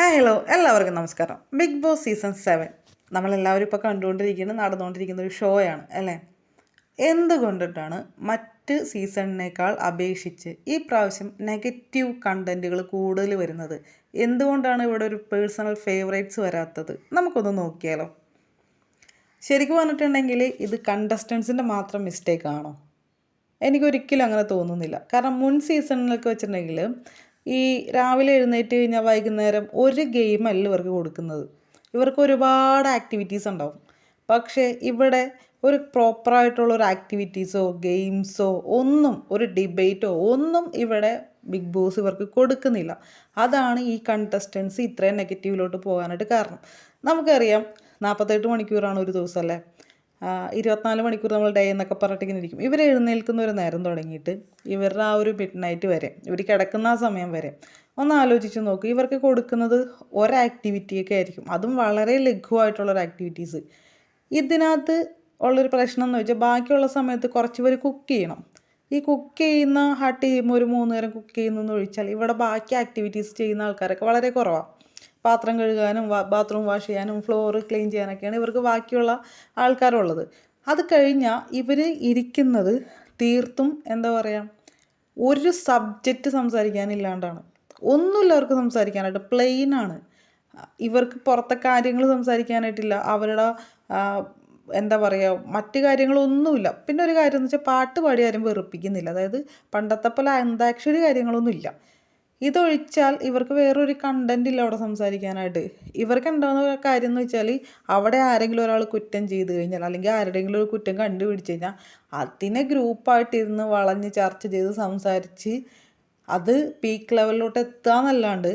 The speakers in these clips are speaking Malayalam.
ഹായ് ഹലോ എല്ലാവർക്കും നമസ്കാരം. ബിഗ് ബോസ് സീസൺ സെവൻ നമ്മളെല്ലാവരും ഇപ്പോൾ കണ്ടുകൊണ്ടിരിക്കുന്ന നടന്നുകൊണ്ടിരിക്കുന്ന ഒരു ഷോയാണ് അല്ലേ? എന്തുകൊണ്ടിട്ടാണ് മറ്റ് സീസണിനേക്കാൾ അപേക്ഷിച്ച് ഈ പ്രാവശ്യം നെഗറ്റീവ് കണ്ടന്റുകൾ കൂടുതൽ വരുന്നത്? എന്തുകൊണ്ടാണ് ഇവിടെ ഒരു പേഴ്സണൽ ഫേവറേറ്റ്സ് വരാത്തത്? നമുക്കൊന്ന് നോക്കിയാലോ. ശരിക്കും പറഞ്ഞിട്ടുണ്ടെങ്കിൽ ഇത് കണ്ടസ്റ്റൻസിന്റെ മാത്രം മിസ്റ്റേക്ക് ആണോ? എനിക്കൊരിക്കലും അങ്ങനെ തോന്നുന്നില്ല. കാരണം മുൻ സീസണിലൊക്കെ വെച്ചിട്ടുണ്ടെങ്കിൽ ഈ രാവിലെ എഴുന്നേറ്റ് കഴിഞ്ഞാൽ വൈകുന്നേരം ഒരു ഗെയിമല്ല ഇവർക്ക് കൊടുക്കുന്നത്. ഇവർക്ക് ഒരുപാട് ആക്ടിവിറ്റീസ് ഉണ്ടാവും. പക്ഷേ ഇവിടെ ഒരു പ്രോപ്പറായിട്ടുള്ള ഒരു ആക്ടിവിറ്റീസോ ഗെയിംസോ ഒന്നും ഒരു ഡിബേറ്റോ ഒന്നും ഇവിടെ ബിഗ് ബോസ് ഇവർക്ക് കൊടുക്കുന്നില്ല. അതാണ് ഈ കണ്ടസ്റ്റൻസ് ഇത്രയും നെഗറ്റീവിലോട്ട് പോകാനായിട്ട് കാരണം. നമുക്കറിയാം നാൽപ്പത്തെട്ട് മണിക്കൂറാണ് ഒരു ദിവസം അല്ലേ ഇരുപത്തിനാല് മണിക്കൂർ നമ്മൾ ഡേ എന്നൊക്കെ പറഞ്ഞിട്ട് ഇങ്ങനെ ഇരിക്കും ഇവർ എഴുന്നേൽക്കുന്ന ഒരു നേരം തുടങ്ങിയിട്ട് ഇവരുടെ ആ ഒരു മിഡ് നൈറ്റ് വരെ ഇവർ കിടക്കുന്ന ആ സമയം വരെ ഒന്ന് ആലോചിച്ച് നോക്ക്. ഇവർക്ക് കൊടുക്കുന്നത് ഒരാക്ടിവിറ്റിയൊക്കെ ആയിരിക്കും. അതും വളരെ ലഘുവായിട്ടുള്ളൊരു ആക്ടിവിറ്റീസ് ഇതിനകത്ത് ഉള്ളൊരു പ്രശ്നം എന്ന് വെച്ചാൽ ബാക്കിയുള്ള സമയത്ത് കുറച്ച് പേര് കുക്ക് ചെയ്യണം. ഈ കുക്ക് ചെയ്യുന്ന ആ ടീം ഒരു മൂന്ന് നേരം കുക്ക് ചെയ്യുന്നതെന്ന് ഒഴിച്ചാൽ ഇവിടെ ബാക്കി ആക്ടിവിറ്റീസ് ചെയ്യുന്ന ആൾക്കാരൊക്കെ വളരെ കുറവാണ് പാത്രം കഴുകാനും ബാത്റൂം വാഷ് ചെയ്യാനും ഫ്ലോർ ക്ലീൻ ചെയ്യാനൊക്കെയാണ് ഇവർക്ക് ബാക്കിയുള്ള ആൾക്കാരുള്ളത്. അത് കഴിഞ്ഞാൽ ഇവർ ഇരിക്കുന്നത് തീർത്തും എന്താ പറയുക ഒരു സബ്ജക്റ്റ് സംസാരിക്കാനില്ലാണ്ടാണ്. ഒന്നുമില്ല അവർക്ക് സംസാരിക്കാനായിട്ട് പ്ലെയിൻ ആണ്. ഇവർക്ക് പുറത്തെ കാര്യങ്ങൾ സംസാരിക്കാനായിട്ടില്ല അവരുടെ എന്താ പറയുക മറ്റ് കാര്യങ്ങളൊന്നുമില്ല. പിന്നെ ഒരു കാര്യം എന്ന് വെച്ചാൽ പാട്ട് പാടി ആരും വെറുപ്പിക്കുന്നില്ല. അതായത് പണ്ടത്തെ പോലെ അന്താക്ഷരി കാര്യങ്ങളൊന്നുമില്ല. ഇതൊഴിച്ചാൽ ഇവർക്ക് വേറൊരു കണ്ടന്റ് ഇല്ല അവിടെ സംസാരിക്കാനായിട്ട്. ഇവർക്ക് ഉണ്ടാകുന്ന കാര്യം എന്ന് വെച്ചാൽ അവിടെ ആരെങ്കിലും ഒരാൾ കുറ്റം ചെയ്ത് കഴിഞ്ഞാൽ അല്ലെങ്കിൽ ആരുടെയെങ്കിലും ഒരു കുറ്റം കണ്ടുപിടിച്ച് കഴിഞ്ഞാൽ അതിനെ ഗ്രൂപ്പായിട്ടിരുന്ന് വളഞ്ഞ് ചർച്ച ചെയ്ത് സംസാരിച്ച് അത് പീക്ക് ലെവലിലോട്ട് എത്താന്നല്ലാണ്ട്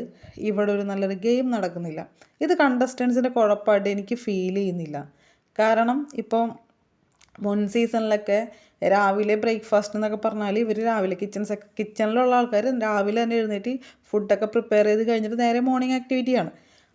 ഇവിടെ ഒരു നല്ലൊരു ഗെയിം നടക്കുന്നില്ല. ഇത് കണ്ടസ്റ്റൻസിന്റെ കുഴപ്പമായിട്ട് എനിക്ക് ഫീൽ ചെയ്യുന്നില്ല. കാരണം ഇപ്പം മുൻ സീസണിലൊക്കെ രാവിലെ ബ്രേക്ക്ഫാസ്റ്റ് എന്നൊക്കെ പറഞ്ഞാൽ ഇവർ രാവിലെ കിച്ചൺ കിച്ചണിലുള്ള ആൾക്കാർ രാവിലെ തന്നെ എഴുന്നേറ്റ് ഫുഡൊക്കെ പ്രിപ്പയർ ചെയ്ത് കഴിഞ്ഞിട്ട് നേരെ മോർണിംഗ് ആക്ടിവിറ്റിയാണ്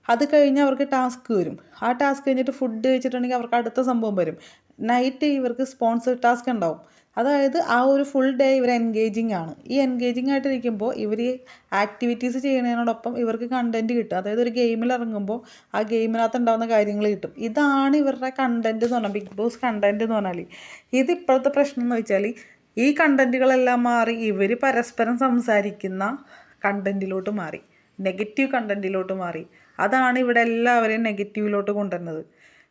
അത് കഴിഞ്ഞ് അവർക്ക് ടാസ്ക് വരും. ആ ടാസ്ക് കഴിഞ്ഞിട്ട് ഫുഡ് കഴിച്ചിട്ടുണ്ടെങ്കിൽ അവർക്ക് അടുത്ത സംഭവം വരും. നൈറ്റ് ഇവർക്ക് സ്പോൺസർ ടാസ്ക് ഉണ്ടാവും. അതായത് ആ ഒരു ഫുൾ ഡേ ഇവർ എൻഗേജിങ് ആണ്. ഈ എൻഗേജിങ് ആയിട്ടിരിക്കുമ്പോൾ ഇവർ ആക്ടിവിറ്റീസ് ചെയ്യുന്നതിനോടൊപ്പം ഇവർക്ക് കണ്ടന്റ് കിട്ടും. അതായത് ഒരു ഗെയിമിൽ ഇറങ്ങുമ്പോൾ ആ ഗെയിമിനകത്ത് ഉണ്ടാകുന്ന കാര്യങ്ങൾ കിട്ടും. ഇതാണ് ഇവരുടെ കണ്ടന്റ് എന്ന് പറഞ്ഞാൽ ബിഗ് ബോസ് കണ്ടന്റ് എന്ന് പറഞ്ഞാൽ ഇത് ഇപ്പോഴത്തെ പ്രശ്നം എന്ന് വെച്ചാൽ ഈ കണ്ടന്റുകളെല്ലാം മാറി ഇവർ പരസ്പരം സംസാരിക്കുന്ന കണ്ടന്റിലോട്ട് മാറി. നെഗറ്റീവ് കണ്ടന്റിലോട്ട് മാറി. അതാണ് ഇവിടെ എല്ലാവരെയും നെഗറ്റീവിലോട്ട് കൊണ്ടുവരുന്നത്.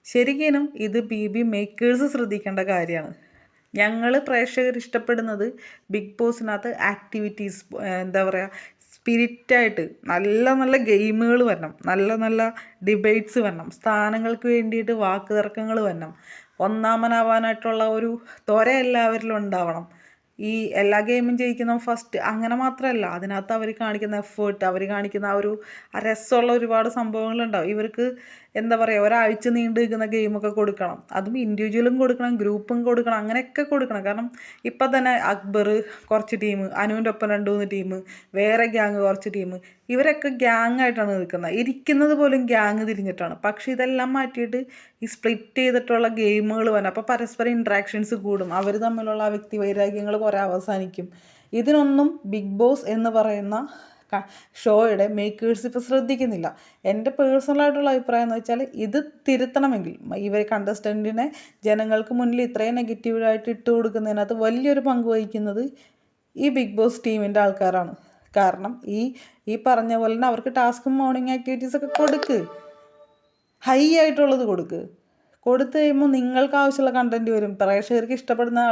ശരിക്കും ഇത് ബി ബി മേക്കേഴ്സ് ശ്രദ്ധിക്കേണ്ട കാര്യമാണ്. ഞങ്ങൾ പ്രേക്ഷകർ ഇഷ്ടപ്പെടുന്നത് ബിഗ് ബോസിനകത്ത് ആക്ടിവിറ്റീസ് എന്താ പറയുക സ്പിരിറ്റായിട്ട് നല്ല നല്ല ഗെയിമുകൾ വരണം. നല്ല നല്ല ഡിബേറ്റ്സ് വരണം. സ്ഥാനങ്ങൾക്ക് വേണ്ടിയിട്ട് വാക്ക് തർക്കങ്ങൾ വരണം. ഒന്നാമനാവാനായിട്ടുള്ള ഒരു ത്വര എല്ലാവരിലും ഉണ്ടാവണം. ഈ എല്ലാ ഗെയിമും ജയിക്കുന്ന ഫസ്റ്റ് അങ്ങനെ മാത്രമല്ല അതിനകത്ത് അവർ കാണിക്കുന്ന എഫേർട്ട് അവർ കാണിക്കുന്ന ആ ഒരു രസമുള്ള ഒരുപാട് സംഭവങ്ങളുണ്ടാവും. ഇവർക്ക് എന്താ പറയുക ഒരാഴ്ച നീണ്ടു നിൽക്കുന്ന ഗെയിമൊക്കെ കൊടുക്കണം. അതും ഇൻഡിവിജ്വലും കൊടുക്കണം ഗ്രൂപ്പും കൊടുക്കണം അങ്ങനെയൊക്കെ കൊടുക്കണം. കാരണം ഇപ്പം തന്നെ അക്ബർ കുറച്ച് ടീം അനുവിന്റെ ഒപ്പം രണ്ട് മൂന്ന് ടീം വേറെ ഗ്യാങ് കുറച്ച് ടീം ഇവരൊക്കെ ഗ്യാങ് ആയിട്ടാണ് നിൽക്കുന്നത്. ഇരിക്കുന്നത് പോലും ഗ്യാങ് തിരിഞ്ഞിട്ടാണ്. പക്ഷേ ഇതെല്ലാം മാറ്റിയിട്ട് ഈ സ്പ്ലിറ്റ് ചെയ്തിട്ടുള്ള ഗെയിമുകൾ വരണം അപ്പോൾ പരസ്പരം ഇൻട്രാക്ഷൻസ് കൂടും. അവർ തമ്മിലുള്ള വ്യക്തി വൈരാഗ്യങ്ങൾ കുറേ അവസാനിക്കും. ഇതിനൊന്നും ബിഗ് ബോസ് എന്ന് പറയുന്ന ഷോയുടെ മേക്കേഴ്സ് ഇപ്പോൾ ശ്രദ്ധിക്കുന്നില്ല. എന്റെ പേഴ്സണലായിട്ടുള്ള അഭിപ്രായം എന്ന് വെച്ചാൽ ഇത് തിരുത്തണമെങ്കിൽ ഇവർ കണ്ടസ്റ്റന്റിനെ ജനങ്ങൾക്ക് മുന്നിൽ ഇത്രയും നെഗറ്റീവായിട്ട് ഇട്ട് കൊടുക്കുന്നതിനകത്ത് വലിയൊരു പങ്ക് വഹിക്കുന്നത് ഈ ബിഗ് ബോസ് ടീമിന്റെ ആൾക്കാരാണ്. കാരണം ഈ ഈ പറഞ്ഞ പോലെ തന്നെ അവർക്ക് ടാസ്കും മോർണിംഗ് ആക്ടിവിറ്റീസ് ഒക്കെ കൊടുക്ക്. ഹൈ ആയിട്ടുള്ളത് കൊടുക്ക്. കൊടുത്തു കഴിയുമ്പോൾ നിങ്ങൾക്ക് ആവശ്യമുള്ള കണ്ടന്റ് വരും. പ്രേക്ഷകർക്ക് ഇഷ്ടപ്പെടുന്ന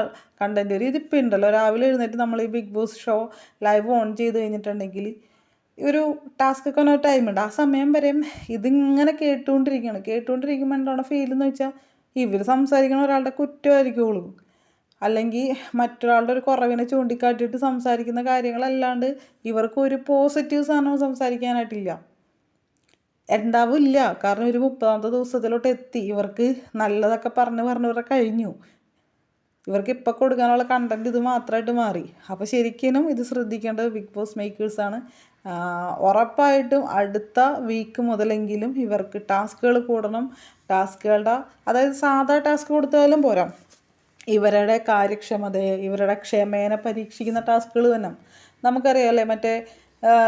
കണ്ടന്റ് വരും. ഇതിപ്പോൾ ഉണ്ടല്ലോ. രാവിലെ എഴുന്നേറ്റ് നമ്മൾ ഈ big boss show live on ചെയ്ത് കഴിഞ്ഞിട്ടുണ്ടെങ്കിൽ ഒരു ടാസ്ക് ഒക്കെ ടൈമുണ്ട് ആ സമയം വരെയും ഇതിങ്ങനെ കേട്ടുകൊണ്ടിരിക്കുകയാണ്. കേട്ടുകൊണ്ടിരിക്കുമ്പോൾ എന്താണ് ഫീൽ എന്ന് വെച്ചാൽ ഇവർ സംസാരിക്കണ ഒരാളുടെ കുറ്റമായിരിക്കുള്ളൂ. അല്ലെങ്കിൽ മറ്റൊരാളുടെ ഒരു കുറവിനെ ചൂണ്ടിക്കാട്ടിയിട്ട് സംസാരിക്കുന്ന കാര്യങ്ങളല്ലാണ്ട് ഇവർക്ക് ഒരു പോസിറ്റീവ് സാധനവും സംസാരിക്കാനായിട്ടില്ല. ഉണ്ടാവില്ല കാരണം ഒരു മുപ്പതാമത്തെ ദിവസത്തിലോട്ട് എത്തി. ഇവർക്ക് നല്ലതൊക്കെ പറഞ്ഞ് പറഞ്ഞ് ഇവരെ കഴിഞ്ഞു. ഇവർക്ക് ഇപ്പം കൊടുക്കാനുള്ള കണ്ടന്റ് ഇത് മാത്രമായിട്ട് മാറി. അപ്പോൾ ശരിക്കും ഇത് ശ്രദ്ധിക്കേണ്ടത് ബിഗ് ബോസ് മേക്കേഴ്സാണ് ഉറപ്പായിട്ടും അടുത്ത വീക്ക് മുതലെങ്കിലും ഇവർക്ക് ടാസ്കുകൾ കൂടണം. ടാസ്കുകളുടെ അതായത് സാധാ ടാസ്ക് കൊടുത്താലും പോരാ. ഇവരുടെ കാര്യക്ഷമതയെ ഇവരുടെ ക്ഷമേനെ പരീക്ഷിക്കുന്ന ടാസ്കുകൾ തന്നെ നമുക്കറിയാമല്ലേ മറ്റേ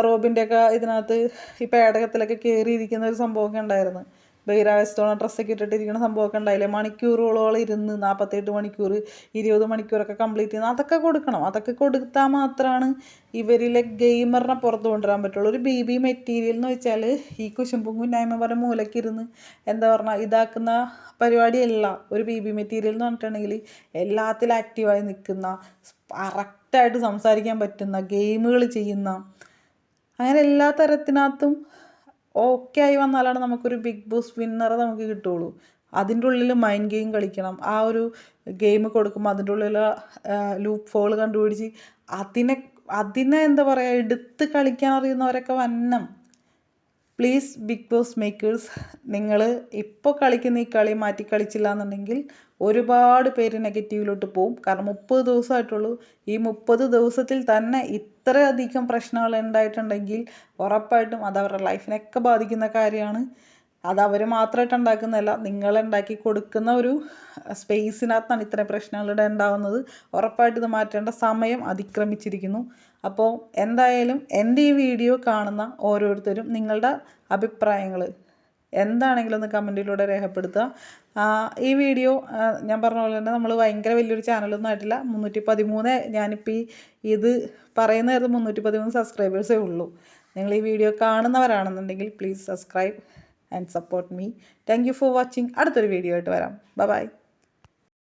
റോബിന്റെയൊക്കെ ഇതിനകത്ത് ഈ പേടകത്തിലൊക്കെ കയറിയിരിക്കുന്ന ഒരു സംഭവമൊക്കെ ഉണ്ടായിരുന്നു. ബഹിരാകാശത്തോളം ഡ്രസ്സൊക്കെ ഇട്ടിട്ടിരിക്കുന്ന സംഭവമൊക്കെ ഉണ്ടായില്ലേ? മണിക്കൂറുകളോളം ഇരുന്ന് നാൽപ്പത്തെട്ട് മണിക്കൂർ ഇരുപത് മണിക്കൂറൊക്കെ കംപ്ലീറ്റ് ചെയ്യുന്ന അതൊക്കെ കൊടുക്കണം. അതൊക്കെ കൊടുത്താൽ മാത്രമാണ് ഇവരിലെ ഗെയിമറിനെ പുറത്ത് കൊണ്ടുവരാൻ പറ്റുള്ളൂ. ഒരു ബി മെറ്റീരിയൽ എന്ന് വെച്ചാൽ ഈ കുശുമ്പും കുന്നായ്മ പറഞ്ഞ മൂലക്കിരുന്ന് എന്താ പറഞ്ഞാൽ ഇതാക്കുന്ന പരിപാടിയല്ല. ഒരു ബി ബി മെറ്റീരിയൽ എന്ന് പറഞ്ഞിട്ടുണ്ടെങ്കിൽ എല്ലാത്തിലും ആക്റ്റീവായി നിൽക്കുന്ന കറക്റ്റായിട്ട് സംസാരിക്കാൻ പറ്റുന്ന ഗെയിമുകൾ ചെയ്യുന്ന അങ്ങനെ എല്ലാ തരത്തിനകത്തും ഓക്കെ ആയി വന്നാലാണ് നമുക്കൊരു ബിഗ് ബോസ് വിന്നർ നമുക്ക് കിട്ടുള്ളൂ. അതിന്റെ ഉള്ളിൽ മൈൻഡ് ഗെയിം കളിക്കണം. ആ ഒരു ഗെയിം കൊടുക്കുമ്പോൾ അതിന്റെ ഉള്ളിൽ ലൂപ്പ് ഫോൾ കണ്ടുപിടിച്ച് അതിനെ അതിനെ എന്താ പറയുക എടുത്ത് കളിക്കാൻ അറിയുന്നവരൊക്കെ വന്നം. പ്ലീസ് ബിഗ് ബോസ് മേക്കേഴ്സ് നിങ്ങൾ ഇപ്പോൾ കളിക്കുന്ന ഈ കളി മാറ്റി കളിച്ചില്ല എന്നുണ്ടെങ്കിൽ ഒരുപാട് പേര് നെഗറ്റീവിലോട്ട് പോകും കാരണം മുപ്പത് ദിവസമായിട്ടുള്ളൂ. ഈ മുപ്പത് ദിവസത്തിൽ തന്നെ ഇത്രയധികം പ്രശ്നങ്ങൾ ഉണ്ടായിട്ടുണ്ടെങ്കിൽ ഉറപ്പായിട്ടും അത് അവരുടെ ലൈഫിനൊക്കെ ബാധിക്കുന്ന കാര്യമാണ്. അത് അവർ മാത്രമായിട്ട് ഉണ്ടാക്കുന്നതല്ല നിങ്ങളുണ്ടാക്കി കൊടുക്കുന്ന ഒരു സ്പേസിനകത്താണ് ഇത്രയും പ്രശ്നങ്ങളുടെ ഉണ്ടാകുന്നത് ഉറപ്പായിട്ട് ഇത് മാറ്റേണ്ട സമയം അതിക്രമിച്ചിരിക്കുന്നു. അപ്പോൾ എന്തായാലും എന്റെ ഈ വീഡിയോ കാണുന്ന ഓരോരുത്തരും നിങ്ങളുടെ അഭിപ്രായങ്ങൾ എന്താണെങ്കിലും ഒന്ന് കമന്റിലൂടെ രേഖപ്പെടുത്തുക. ഈ വീഡിയോ ഞാൻ പറഞ്ഞ പോലെ തന്നെ നമ്മൾ ഭയങ്കര വലിയൊരു ചാനലൊന്നും ആയിട്ടില്ല. മുന്നൂറ്റി പതിമൂന്ന് ഞാനിപ്പോൾ ഈ ഇത് പറയുന്നതായിരുന്നു മുന്നൂറ്റി പതിമൂന്ന് സബ്സ്ക്രൈബേഴ്സേ ഉള്ളൂ. നിങ്ങൾ ഈ video കാണുന്നവരാണെന്നുണ്ടെങ്കിൽ please subscribe and support me. Thank you for watching. അടുത്തൊരു വീഡിയോ ആയിട്ട് വരാം. ബൈ.